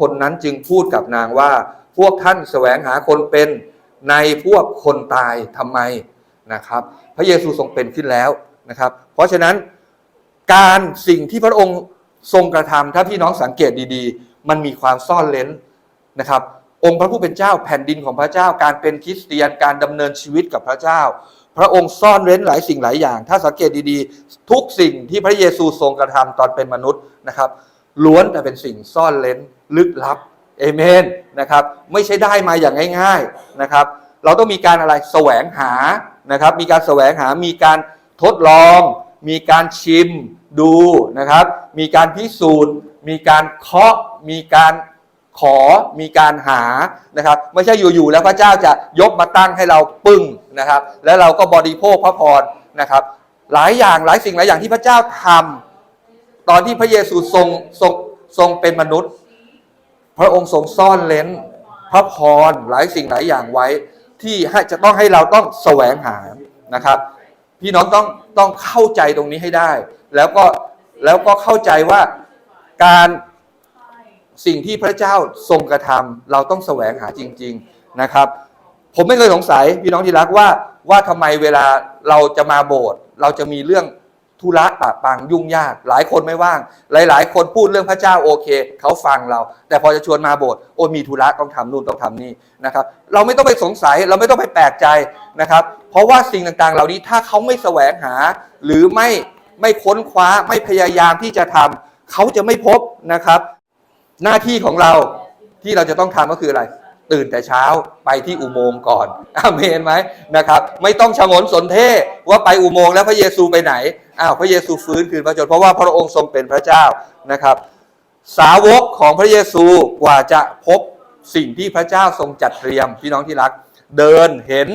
คนนั้นจึงพูดกับนางว่า พวกท่านแสวงหาคนเป็นในพวกคนตายทำไมนะครับ พระเยซูทรงเป็นขึ้นแล้วนะครับ เพราะฉะนั้นการสิ่งที่พระองค์ทรงกระทำถ้าพี่น้องสังเกตดีๆ มันมีความซ่อนเร้นนะครับ องค์พระผู้เป็นเจ้าแผ่นดินของพระเจ้า การเป็นคริสเตียนการดำเนินชีวิตกับพระเจ้า พระองค์ซ่อนเร้นหลายสิ่งหลายอย่าง ถ้าสังเกตดีๆ ทุกสิ่งที่พระเยซูทรงกระทำตอนเป็นมนุษย์นะครับ ล้วนแต่เป็นสิ่งซ่อนเร้นลึกลับเอเมนนะครับไม่ใช่ได้มาอย่างง่ายๆนะครับ เราต้องมีการอะไรแสวงหานะครับ มีการแสวงหา มีการทดลอง มีการชิมดูนะครับ มีการพิสูจน์ มีการเคาะ มีการขอ มีการหานะครับ ไม่ใช่อยู่ๆแล้วพระเจ้าจะยกมาตั้งให้เราปึ้งนะครับ แล้วเราก็บริโภคพระพรนะครับ หลายอย่างหลายสิ่งหลายอย่างที่พระเจ้าทำ ตอนที่พระเยซูทรงทรงทรงเป็นมนุษย์ พระองค์ทรงซ่อนเลนพระพรหลายสิ่งหลายอย่างไว้ ที่ให้จะต้องให้เราต้องแสวงหานะครับ พี่น้องต้องต้องเข้าใจตรงนี้ให้ได้ แล้วก็แล้วก็เข้าใจว่าการสิ่งที่พระเจ้าทรงกระทำเราต้องแสวงหาจริง ๆนะครับ ผมไม่เคยสงสัยพี่น้องที่รักว่าว่าทำไมเวลาเราจะมาโบสถ์เราจะมีเรื่อง ธุระปะปังยุ่งยาก หลายคนไม่ว่าง หลาย ๆ คนพูดเรื่องพระเจ้าโอเค เขาฟังเรา แต่พอจะชวนมาโบสถ์โอ้มีธุระต้องทำนู่นต้องทำนี่นะครับ เราไม่ต้องไปสงสัยเราไม่ต้องไปแปลกใจนะครับ เพราะว่าสิ่งต่างๆ เหล่านี้ถ้าเขาไม่แสวงหา หรือไม่ไม่ค้นคว้าไม่พยายามที่จะทำเขาจะไม่พบนะครับ หน้าที่ของเราที่เราจะต้องทำก็คืออะไร ตื่นแต่เช้าไปที่อุโมงค์ก่อนอาเมนไหมนะครับ ไม่ต้องชงนสนเทว่าไปอุโมงค์แล้วพระเยซูไปไหนอ้าวพระเยซูฟื้นคืนพระชนเพราะว่าพระองค์ทรงเป็นพระเจ้านะครับ สาวกของพระเยซูกว่าจะพบสิ่งที่พระเจ้าทรงจัดเตรียมพี่น้องที่รัก เดินเห็น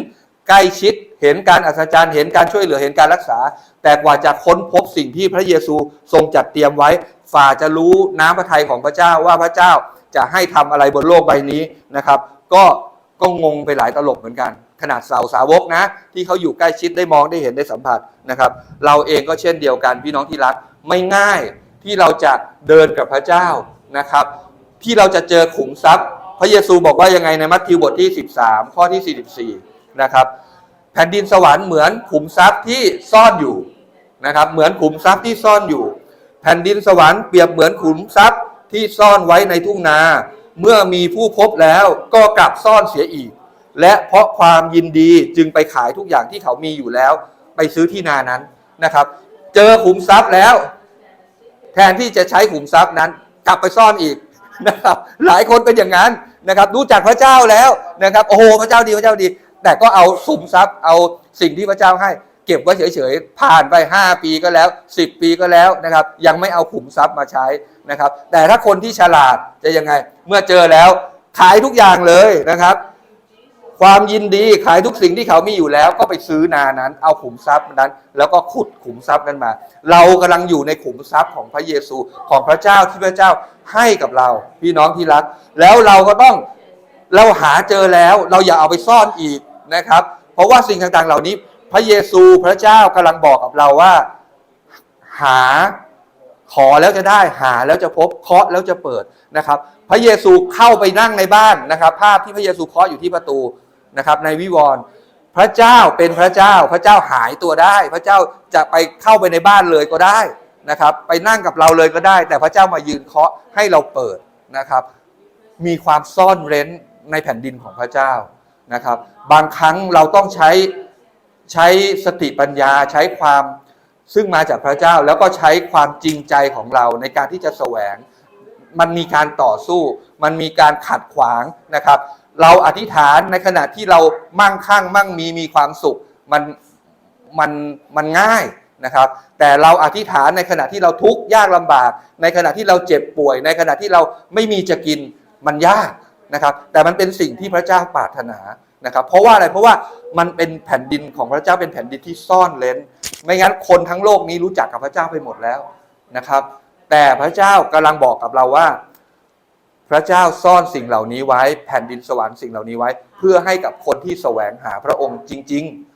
ใกล้ชิดเห็นการอัศจรรย์เห็นการช่วยเหลือเห็นการรักษา แต่กว่าจะค้นพบสิ่งที่พระเยซูทรงจัดเตรียมไว้ฝ่าจะรู้น้ำพระทัยของพระเจ้าว่าพระเจ้า จะให้ทำอะไรบนโลกใบนี้นะครับ ก็ก็งงไปหลายตลบเหมือนกัน ขนาดสาวสาวกนะ ที่เขาอยู่ใกล้ชิดได้มองได้เห็นได้สัมผัสนะครับ เราเองก็เช่นเดียวกันพี่น้องที่รักไม่ง่ายที่เราจะเดินกับพระเจ้านะครับ ที่เราจะเจอขุมทรัพย์ พระเยซูบอกว่ายังไงในมัทธิวบทที่ 13 ข้อที่ 44 นะครับ แผ่นดินสวรรค์เหมือนขุมทรัพย์ที่ซ่อนอยู่นะครับ เหมือนขุมทรัพย์ที่ซ่อนอยู่ แผ่นดินสวรรค์เปรียบเหมือนขุมทรัพย์ ที่ซ่อนไว้ในทุ่งนา เมื่อมีผู้พบแล้วก็กลับซ่อนเสียอีก และเพราะความยินดีจึงไปขายทุกอย่างที่เขามีอยู่แล้ว ไปซื้อที่นานั้นนะครับ เจอขุมทรัพย์แล้ว แทนที่จะใช้ขุมทรัพย์นั้น กลับไปซ่อนอีกนะครับ หลายคนเป็นอย่างนั้นนะครับ รู้จักพระเจ้าแล้วนะครับ โอ้โหพระเจ้าดีพระเจ้าดี แต่ก็เอาขุมทรัพย์เอาสิ่งที่พระเจ้าให้ เก็บไว้เฉยๆ ผ่านไป 5 ปีก็แล้ว 10 ปีก็แล้วนะครับยังไม่เอาขุมทรัพย์มาใช้นะครับ แต่ถ้าคนที่ฉลาดจะยังไง เมื่อเจอแล้วขายทุกอย่างเลยนะครับ ความยินดีขายทุกสิ่งที่เขามีอยู่แล้ว ก็ไปซื้อนานั้น เอาขุมทรัพย์นั้น แล้วก็ขุดขุมทรัพย์นั้นมา เรากำลังอยู่ในขุมทรัพย์ของพระเยซูของพระเจ้าที่พระเจ้าให้กับเรา พี่น้องที่รัก แล้วเราก็ต้องเราหาเจอแล้ว เราอย่าเอาไปซ่อนอีกนะครับ เพราะว่าสิ่งต่างๆ เหล่านี้ พระเยซูพระเจ้ากำลังบอกกับเราว่า หาขอแล้วจะได้หาแล้วจะพบเคาะแล้วจะเปิดนะครับ พระเยซูเข้าไปนั่งในบ้านนะครับ ภาพที่พระเยซูเคาะอยู่ที่ประตูนะครับ ในวิวรณ์พระเจ้าเป็นพระเจ้าพระเจ้าหายตัวได้ พระเจ้าจะไปเข้าไปในบ้านเลยก็ได้นะครับ ไปนั่งกับเราเลยก็ได้ แต่พระเจ้ามายืนเคาะให้เราเปิดนะครับ มีความซ่อนเร้นในแผ่นดินของพระเจ้านะครับ บางครั้งเราต้องใช้ ใช้สติปัญญาใช้ความซึ่งมาจากพระเจ้าแล้วก็ใช้ความจริงใจของเราในการที่จะแสวง มันมีการต่อสู้ มันมีการขัดขวางนะครับ เราอธิษฐานในขณะที่เรามั่งคั่งมั่งมีมีความสุขมันมันมันง่ายนะครับ แต่เราอธิษฐานในขณะที่เราทุกข์ยากลำบาก ในขณะที่เราเจ็บป่วย ในขณะที่เราไม่มีจะกินมันยากนะครับ แต่มันเป็นสิ่งที่พระเจ้าปรารถนา นะครับเพราะว่าอะไรเพราะว่ามันเป็นแผ่นดินของพระเจ้าเป็นแผ่นดินที่ซ่อนเลนไม่งั้นคนทั้งโลกนี้รู้จักกับพระเจ้าไปหมดแล้วนะครับ แต่พระเจ้ากำลังบอกกับเราว่า พระเจ้าซ่อนสิ่งเหล่านี้ไว้ แผ่นดินสวรรค์สิ่งเหล่านี้ไว้ เพื่อให้กับคนที่แสวงหาพระองค์จริง ๆ